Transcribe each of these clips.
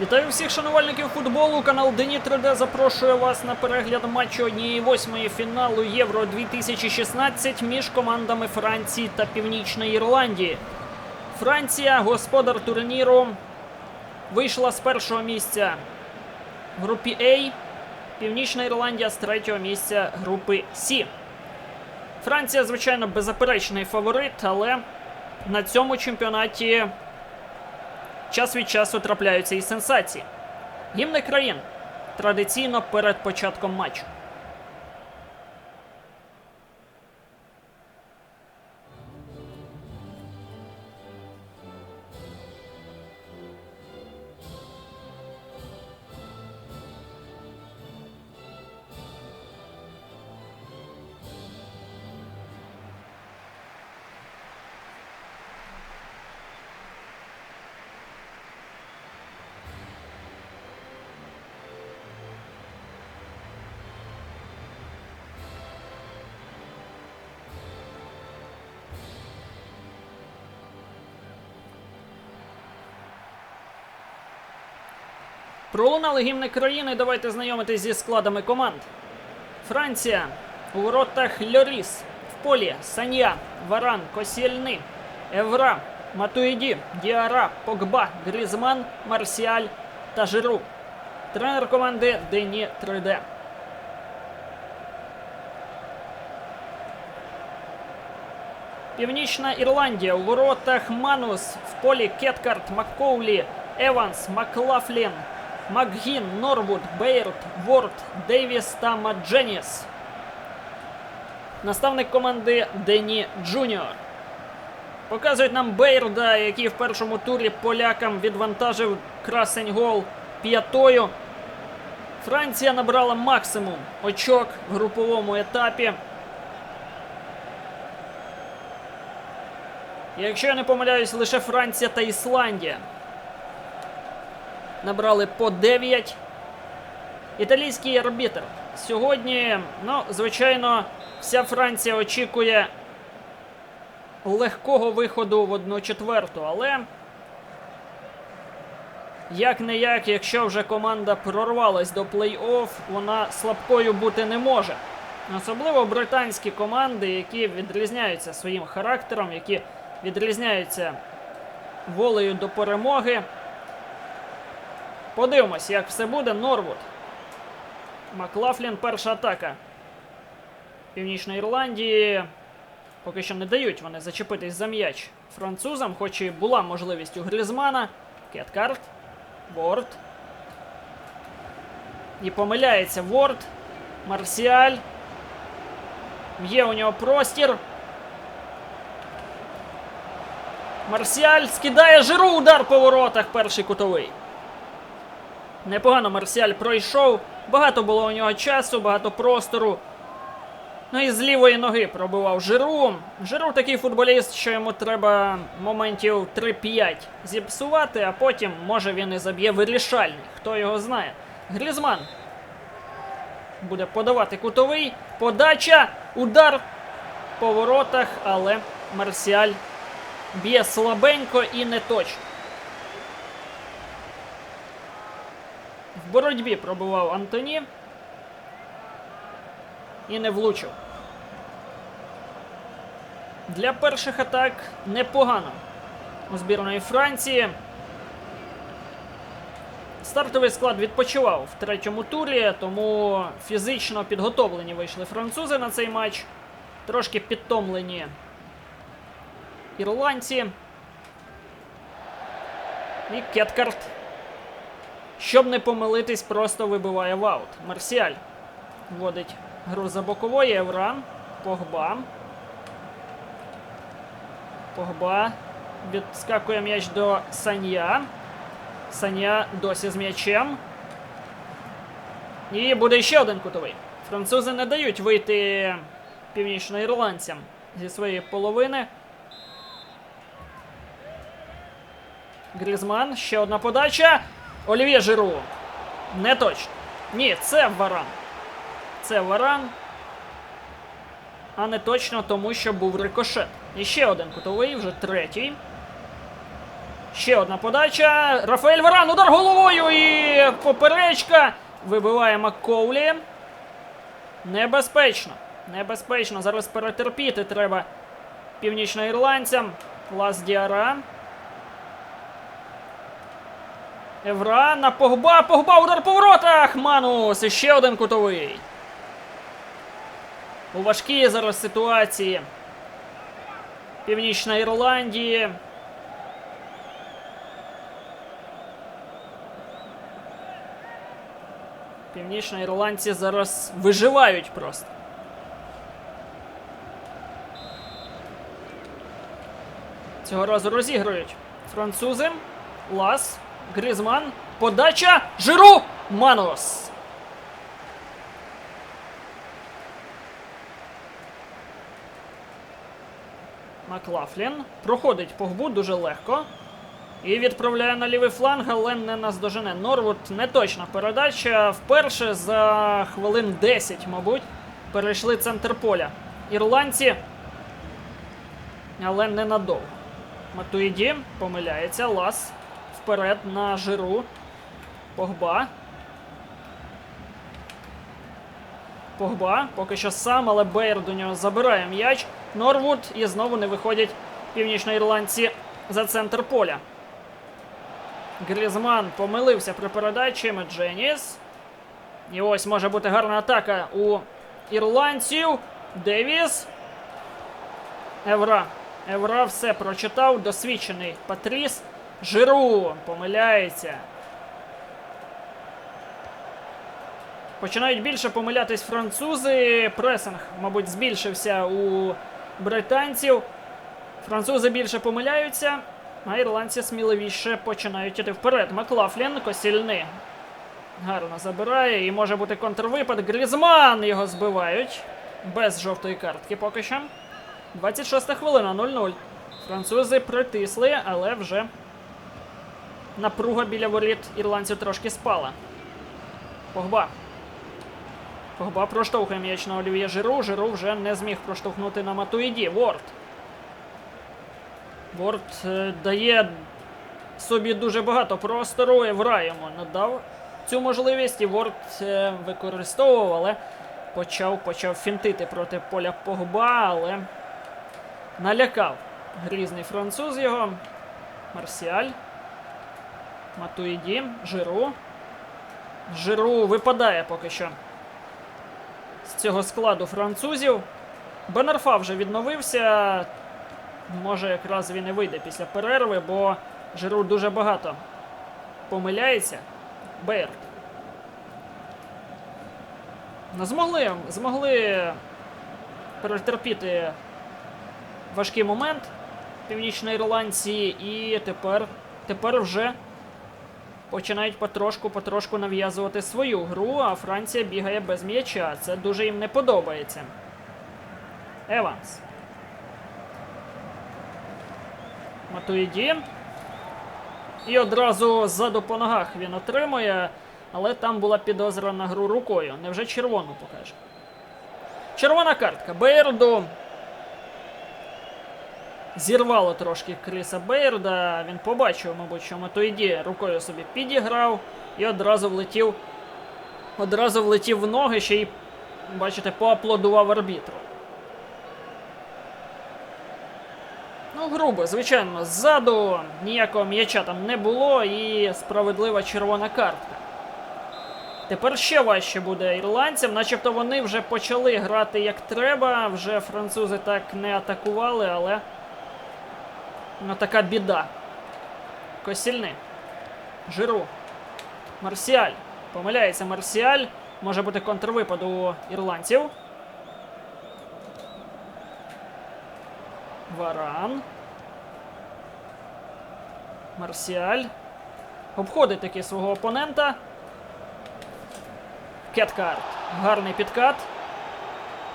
Вітаю всіх шанувальників футболу. Канал Дені 3D запрошує вас на перегляд матчу однієї восьмої фіналу Євро 2016 між командами Франції та Північної Ірландії. Франція, господар турніру, вийшла з першого місця в групі А. Північна Ірландія з третього місця групи С. Франція, звичайно, беззаперечний фаворит, але на цьому чемпіонаті час від часу трапляються і сенсації. Гімни країн традиційно перед початком матчу. Пролунали гімни країни. Давайте знайомитись зі складами команд. Франція у воротах Льоріс. В полі Саня, Варан, Косєльни, Евра, Матуїді, Діара, Погба, Грізман, Марсіаль та Жиру. Тренер команди Дені 3D. Північна Ірландія у воротах Манус, в полі Кеткарт, Маккоулі, Еванс, Маклафлін, Макгін, Норвуд, Бейрт, Ворд, Дейвіс та Мадженіс. Наставник команди Дені Джуніор. Показують нам Бейрда, який в першому турі полякам відвантажив красень гол п'ятою. Франція набрала максимум очок в груповому етапі. Якщо я не помиляюсь, лише Франція та Ісландія набрали по 9. Італійський арбітр. Сьогодні, ну, звичайно, вся Франція очікує легкого виходу в одну четверту, але як не як, якщо вже команда прорвалась до плей-офф, вона слабкою бути не може. Особливо британські команди, які відрізняються своїм характером, які відрізняються волею до перемоги. Подивимось, як все буде. Норвуд. Маклафлін перша атака. Північної Ірландії поки що не дають вони зачепитись за м'яч французам, хоч і була можливість у Грізмана. Кеткарт. Ворд. І помиляється Ворд. Марсіаль. Є у нього простір. Марсіаль скидає жиру удар по воротах. Перший кутовий. Непогано Марсіаль пройшов. Багато було у нього часу, багато простору. Ну і з лівої ноги пробивав Жиру. Жиру такий футболіст, що йому треба моментів 3-5 зіпсувати, а потім, може, він і заб'є вирішальний. Хто його знає. Грізман буде подавати кутовий. Подача. Удар по воротах, але Марсіаль б'є слабенько і не точно. Боротьбі пробував Антоні. І не влучив. Для перших атак непогано у збірної Франції. Стартовий склад відпочивав в третьому турі, тому фізично підготовлені вийшли французи на цей матч. Трошки підтомлені ірландці. І Кеткарт щоб не помилитись, просто вибиває в аут. Марсіаль вводить гру за бокової. Евран. Погба. Погба. Відскакує м'яч до Саня. Саня досі з м'ячем. І буде ще один кутовий. Французи не дають вийти північноірландцям зі своєї половини. Грізман. Ще одна подача. Олів'є Жиру. Не точно. Ні, це Варан. Це Варан. А не точно тому, що був рикошет. І ще один кутовий, вже третій. Ще одна подача. Рафаель Варан, удар головою і поперечка. Вибиває Маккоулі. Небезпечно. Небезпечно. Зараз перетерпіти треба північноірландцям. Лас Діара. Евра на Погба. Погба, удар по воротах. Манус. Ще один кутовий. У важкій зараз ситуації. Північна Ірландії. Північноірландці зараз виживають просто. Цього разу розігрують французи. Лас. Грізман. Подача. Жиру. Манус. Маклафлін. Проходить погбу дуже легко. І відправляє на лівий фланг, але не наздожене. Норвуд не точна передача. Вперше за хвилин 10, мабуть, перейшли центр поля. Ірландці. Але ненадовго. Матуїді помиляється. Лас. Вперед на жиру. Погба. Погба. Поки що сам, але Бейер до нього забирає м'яч. Норвуд і знову не виходять північноірландці за центр поля. Грізман помилився при передачі Медженіс. І ось може бути гарна атака у ірландців. Девіс. Евра. Евра все прочитав. Досвідчений Патріс. Жиру помиляється. Починають більше помилятись французи. Пресинг, мабуть, збільшився у британців. Французи більше помиляються, а ірландці сміливіше починають іти вперед. Маклафлін косільни. Гарно забирає і може бути контрвипад. Грізман його збивають. Без жовтої картки поки що. 26 хвилина 0-0. Французи притисли, але вже напруга біля воріт ірландців трошки спала. Погба. Погба проштовхує м'яч на Олів'є Жиру. Жиру вже не зміг проштовхнути на Матуїді. Ворд. Ворд е, дає собі дуже багато простору. Евра йому надав цю можливість, і Ворд е, використовував, але почав, почав фінтити проти поля Погба, але налякав грізний француз його. Марсіаль. Матуїді. Жиру. Жиру випадає поки що з цього складу французів. Бенарфа вже відновився. Може, якраз він і вийде після перерви, бо Жиру дуже багато помиляється. Бейерт. Ну, змогли, змогли перетерпіти важкий момент північноірландці, і тепер, тепер вже починають потрошку-потрошку нав'язувати свою гру, а Франція бігає без м'яча. Це дуже їм не подобається. Еванс. Матуїді. І одразу ззаду по ногах він отримує, але там була підозра на гру рукою. Невже червону покаже? Червона картка. Бейрду. Зірвало трошки Кріса Бейрда. Він побачив, мабуть, що Матуїді рукою собі підіграв і одразу влетів. Одразу влетів в ноги, ще й, бачите, поаплодував арбітру. Ну, грубо, звичайно, ззаду ніякого м'яча там не було і справедлива червона картка. Тепер ще важче буде ірландцям, начебто вони вже почали грати як треба, вже французи так не атакували, але ну така біда. Косільни. Жиру. Марсіаль. Помиляється Марсіаль. Може бути контрвипад у ірландців. Варан. Марсіаль. Обходить таки свого опонента. Кеткарт. Гарний підкат.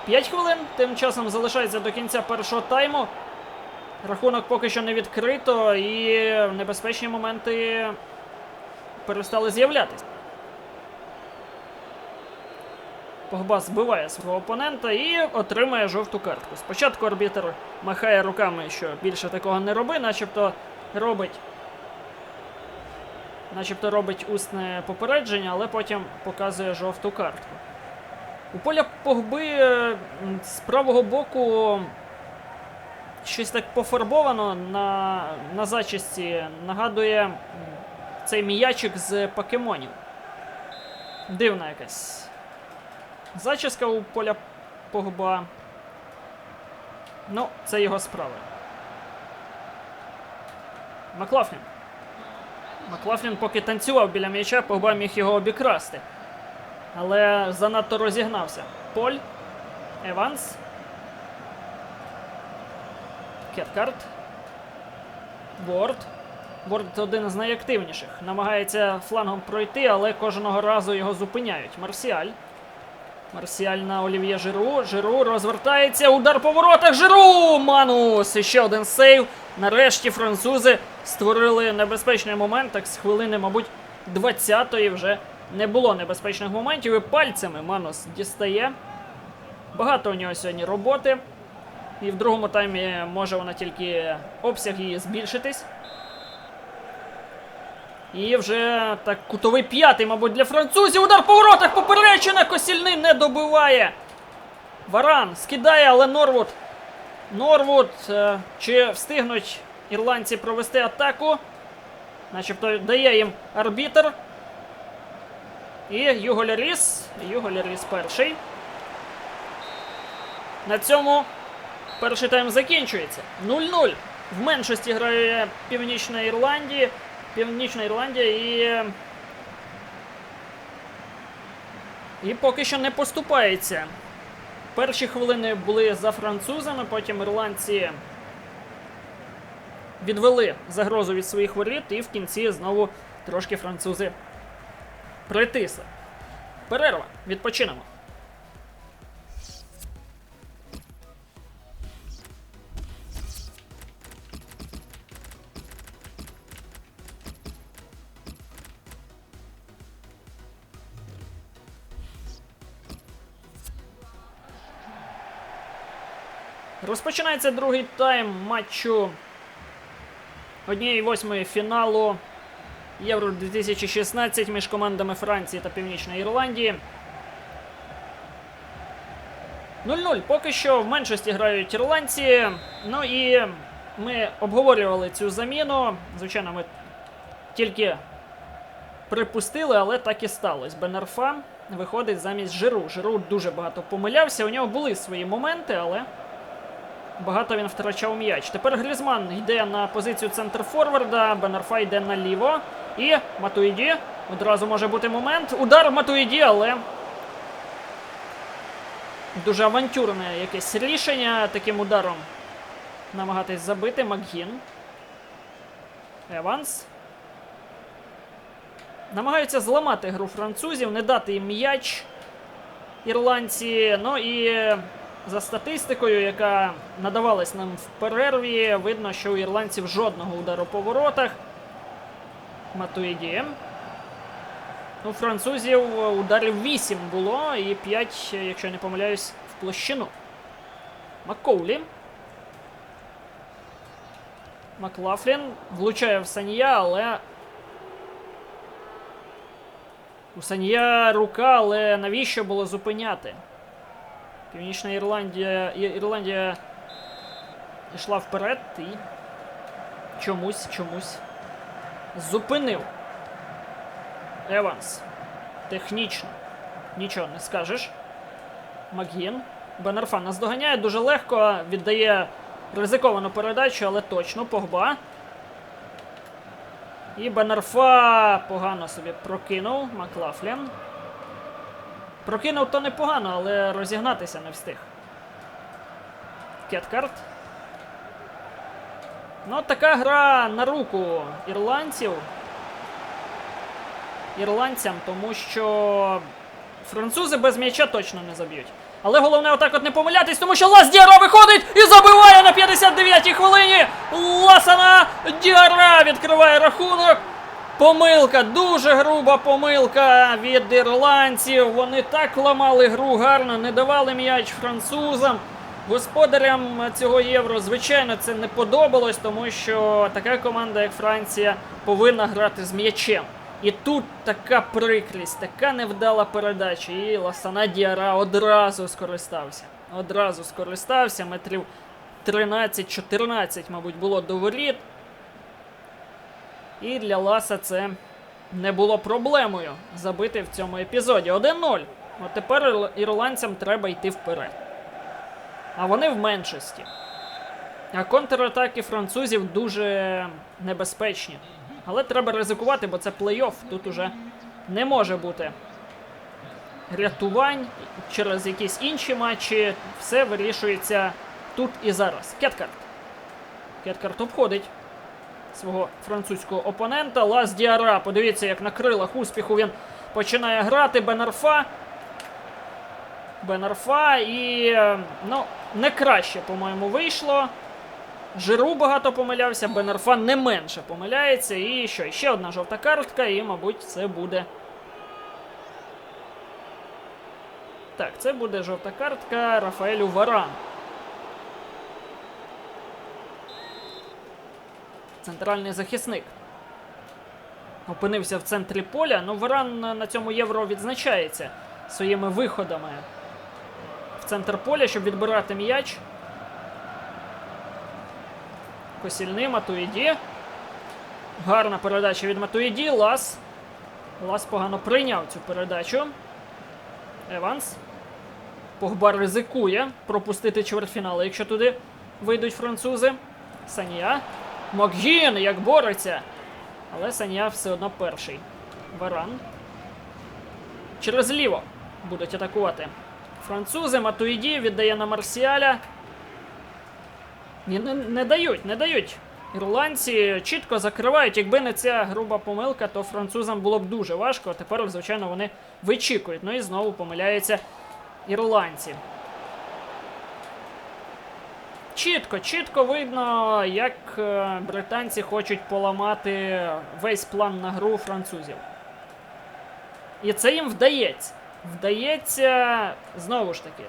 5 хвилин. Тим часом залишається до кінця першого тайму. Рахунок поки що не відкрито, і небезпечні моменти перестали з'являтися. Погба збиває свого опонента і отримає жовту картку. Спочатку арбітр махає руками, що більше такого не роби, начебто робить начебто робить усне попередження, але потім показує жовту картку. У поля Погби з правого боку щось так пофарбовано на, на зачісті. Нагадує цей м'ячик з покемонів. Дивна якась. Зачіска у поля Погба. Ну, це його справа. Маклафлін. Маклафлін поки танцював біля м'яча, Погба міг його обікрасти. Але занадто розігнався. Поль. Еванс. Кеткарт. Ворд. Ворд один з найактивніших. Намагається флангом пройти, але кожного разу його зупиняють. Марсіаль. Марсіаль на Олів'є Жиру. Жиру розвертається. Удар по воротах. Жиру! Манус! І ще один сейв. Нарешті французи створили небезпечний момент. Так з хвилини, мабуть, 20-ї вже не було небезпечних моментів. І пальцями Манус дістає. Багато у нього сьогодні роботи. І в другому таймі може вона тільки обсяг її збільшитись. І вже так кутовий п'ятий, мабуть, для французів. Удар по воротах поперечина. Косільний не добиває. Варан скидає, але Норвуд. Норвуд. е, чи встигнуть ірландці провести атаку? Начебто дає їм арбітр. І Юго Ляріс. Юго Ляріс перший. На цьому перший тайм закінчується. 0-0. В меншості грає Північна Ірландія. Північна Ірландія і. І поки що не поступається. Перші хвилини були за французами, потім ірландці відвели загрозу від своїх воріт, і в кінці знову трошки французи притисли. Перерва. Відпочинемо. Розпочинається другий тайм матчу однієї восьмої фіналу Євро 2016 між командами Франції та Північної Ірландії. 0-0. Поки що в меншості грають ірландці. Ну і ми обговорювали цю заміну. Звичайно, ми тільки припустили, але так і сталося. Бенарфа виходить замість Жиру. Жиру дуже багато помилявся. У нього були свої моменти, але багато він втрачав м'яч. Тепер Грізман йде на позицію центр форварда, Бенарфа йде наліво. І Матуїді. Одразу може бути момент. Удар Матуїді, але. Дуже авантюрне якесь рішення таким ударом. Намагатись забити Макгін. Еванс. Намагаються зламати гру французів, не дати їм м'яч ірландці. Ну і за статистикою, яка надавалась нам в перерві, видно, що у ірландців жодного удару по воротах. Матуїді. У французів ударів 8 було і 5, якщо я не помиляюсь, в площину. Маккоулі. Маклафлін влучає в Санія, але. У Санія рука, але навіщо було зупиняти? Північна Ірландія. Ірландія йшла вперед і чомусь, чомусь зупинив. Еванс. Технічно. Нічого не скажеш. Макгін. Бенерфа нас доганяє дуже легко. Віддає ризиковану передачу, але точно Погба. І Бенерфа погано собі прокинув. Маклафлін. Прокинув то непогано, але розігнатися не встиг. Кеткарт. Ну, така гра на руку ірландців. Ірландцям, тому що французи без м'яча точно не заб'ють. Але головне отак от не помилятись, тому що Лас Діара виходить і забиває на 59-й хвилині. Ласана Діара відкриває рахунок. Помилка, дуже груба помилка від ірландців. Вони так ламали гру гарно, не давали м'яч французам. Господарям цього євро, звичайно, це не подобалось, тому що така команда, як Франція, повинна грати з м'ячем. І тут така прикрість, така невдала передача. І Ласана Діара одразу скористався. Одразу скористався. Метрів 13-14, мабуть, було до воріт. І для Ласа це не було проблемою забити в цьому епізоді. 1-0. От тепер ірландцям треба йти вперед. А вони в меншості. А контратаки французів дуже небезпечні. Але треба ризикувати, бо це плей-офф. Тут уже не може бути рятувань через якісь інші матчі. Все вирішується тут і зараз. Кеткарт. Кеткарт обходить свого французького опонента. Лас Діара. Подивіться, як на крилах успіху він починає грати. Бенарфа. Бенарфа і. е, Ну, не краще, по-моєму, вийшло. Жиру багато помилявся, Бенарфа не менше помиляється. І що? Ще одна жовта картка, і, мабуть, це буде. Так, це буде жовта картка Рафаелю Варан. Центральний захисник. Опинився в центрі поля. Ну, Варан на цьому євро відзначається своїми виходами в центр поля, щоб відбирати м'яч. Косільний Матуїді. Гарна передача від Матуїді. Лас. Лас погано прийняв цю передачу. Еванс. Погба ризикує пропустити чвертьфінал, якщо туди вийдуть французи. Санія. Макгін як бореться. Але Санія все одно перший. Варан. Через ліво будуть атакувати. Французи Матуїді віддає на Марсіаля. Ні, не, не дають, не дають. Ірландці чітко закривають. Якби не ця груба помилка, то французам було б дуже важко. Тепер, звичайно, вони вичікують. Ну і знову помиляються ірландці. Чітко, чітко видно, як е, британці хочуть поламати весь план на гру французів. І це їм вдається. Вдається, знову ж таки,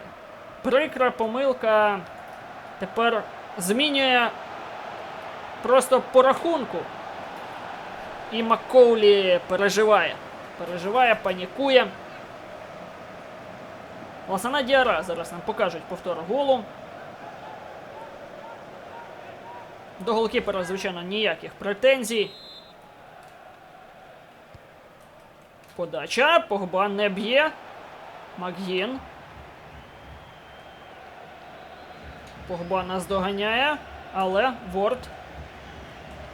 прикра помилка тепер змінює просто по рахунку. І Маккоулі переживає. Переживає, панікує. Ласана Діара зараз нам покажуть повтор голу. До голкіпера, звичайно, ніяких претензій. Подача. Погба не б'є. Макгін. Погба нас доганяє, але Ворд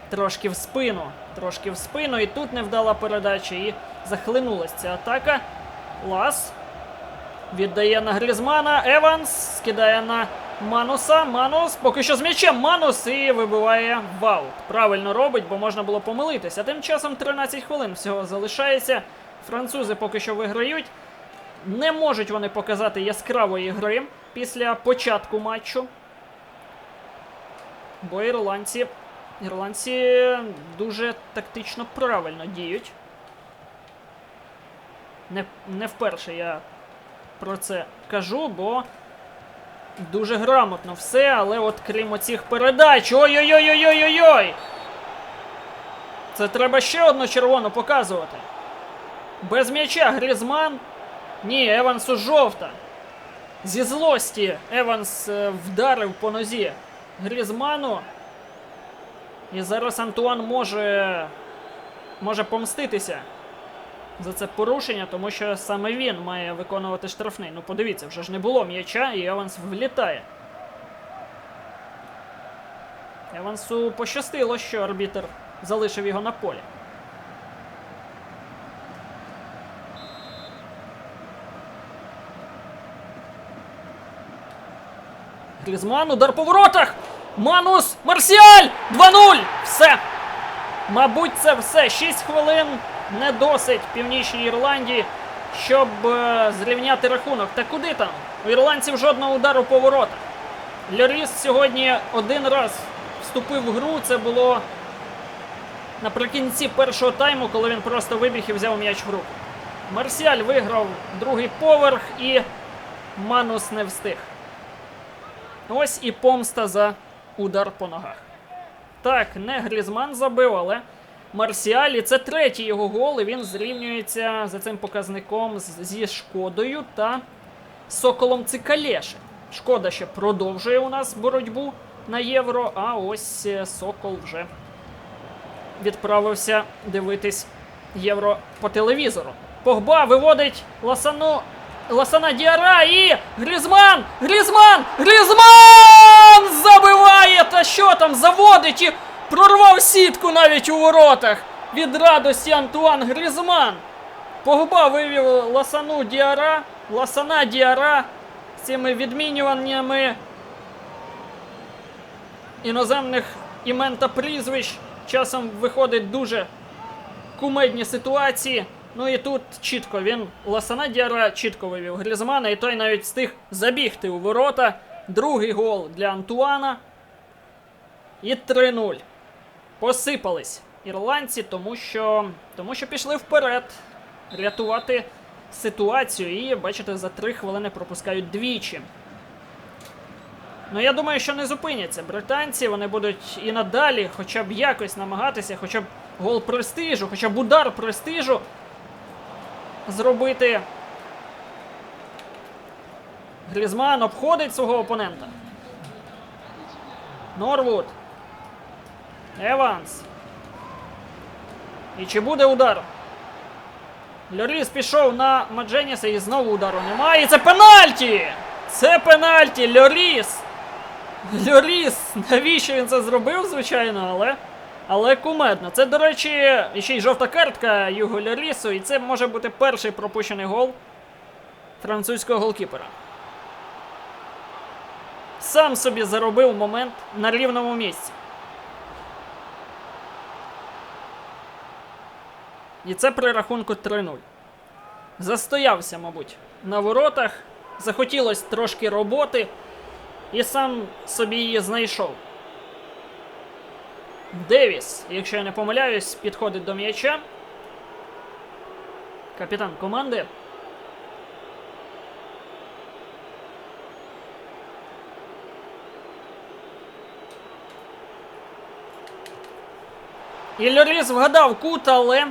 трошки в спину. Трошки в спину. І тут невдала передача. І захлинулась ця атака. Лас. Віддає на Грізмана. Еванс скидає на Мануса. Манус поки що з м'ячем. Манус і вибиває в аут. Правильно робить, бо можна було помилитися. Тим часом 13 хвилин всього залишається. Французи поки що виграють. Не можуть вони показати яскравої гри після початку матчу. Бо ірландці, ірландці дуже тактично правильно діють. Не, не вперше я про це кажу, бо дуже грамотно все, але от крім оцих передач. Ой-ой-ой-ой-ой-ой! Це треба ще одну червону показувати. Без м'яча Грізман. Ні, Евансу жовта. Зі злості Еванс е, вдарив по нозі Грізману. І зараз Антуан може. може помститися за це порушення, тому що саме він має виконувати штрафний. Ну подивіться, вже ж не було м'яча, і Еванс влітає. Евансу пощастило, що арбітер залишив його на полі. Грізман, удар по воротах! Манус! Марсіаль! 2-0! Все! Мабуть, це все. 6 хвилин не досить Північній Ірландії, щоб е, зрівняти рахунок. Та куди там? У ірландців жодного удару по воротах. Льоріс сьогодні один раз вступив в гру. Це було наприкінці першого тайму, коли він просто вибіг і взяв м'яч в руку. Марсіаль виграв другий поверх і Манус не встиг. Ось і помста за удар по ногах. Так, не Грізман забив, але Марсіаль. І це третій його гол. І він зрівнюється за цим показником зі шкодою та Соколом Цикалєше. Шкода ще продовжує у нас боротьбу на євро, а ось е, Сокол вже відправився дивитись євро по телевізору. Погба виводить Ласану. Ласана Діара і Грізман! Грізман! Грізман! Забиває! Та що там заводить і прорвав сітку навіть у воротах. Від радості Антуан Грізман. Погба вивів Ласану Діара. Ласана Діара з цими відмінюваннями іноземних імен та прізвищ. Часом виходить дуже кумедні ситуації. Ну і тут чітко він Ласана Діара чітко вивів Грізмана, і той навіть встиг забігти у ворота. Другий гол для Антуана. І 3-0. Посипались ірландці, тому що, тому що пішли вперед рятувати ситуацію. І, бачите, за 3 хвилини пропускають двічі. Ну, я думаю, що не зупиняться британці. Вони будуть і надалі, хоча б якось намагатися, хоча б гол престижу, хоча б удар престижу зробити. Грізман обходить свого опонента. Норвуд. Еванс. І чи буде удар? Льоріс пішов на Мадженіса і знову удару немає. І це пенальті! Це пенальті! Льоріс! Льоріс! Навіщо він це зробив, звичайно, але. Але кумедно. Це, до речі, ще й жовта картка Юго Льорісу, і це може бути перший пропущений гол французького голкіпера. Сам собі заробив момент на рівному місці. І це при рахунку 3-0. Застоявся, мабуть, на воротах. Захотілося трошки роботи, і сам собі її знайшов. Девіс, якщо я не помиляюсь, підходить до м'яча. Капітан команди. І Льоріс вгадав кут, але,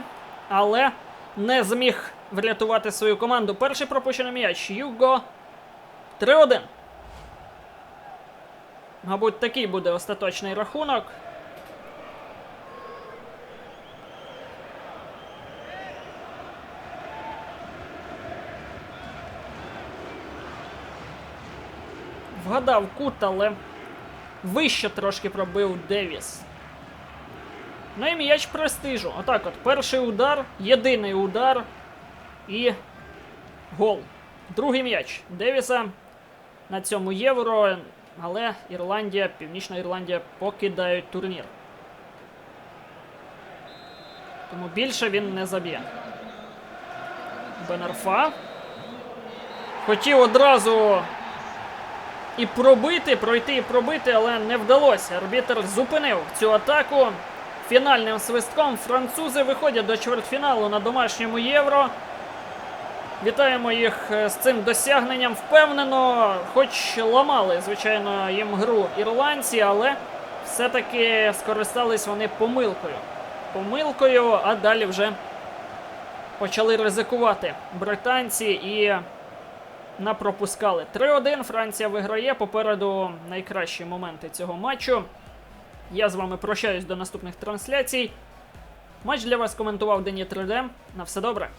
але не зміг врятувати свою команду. Перший пропущений м'яч. Юго 3-1. Мабуть, такий буде остаточний рахунок. Вгадав кут, але вище трошки пробив Девіс. Ну і м'яч престижу. Отак от. Перший удар, єдиний удар і гол. Другий м'яч Девіса на цьому євро. Але Ірландія, Північна Ірландія покидають турнір. Тому більше він не заб'є. Бенарфа. Хотів одразу і пробити, пройти і пробити, але не вдалося. Арбітер зупинив цю атаку. Фінальним свистком французи виходять до чвертьфіналу на домашньому євро. Вітаємо їх е, з цим досягненням впевнено, хоч ламали, звичайно, їм гру ірландці, але все-таки скористались вони помилкою. Помилкою, а далі вже почали ризикувати британці і напропускали. 3-1. Франція виграє. Попереду найкращі моменти цього матчу. Я з вами прощаюсь до наступних трансляцій. Матч для вас коментував Дені 3D. На все добре.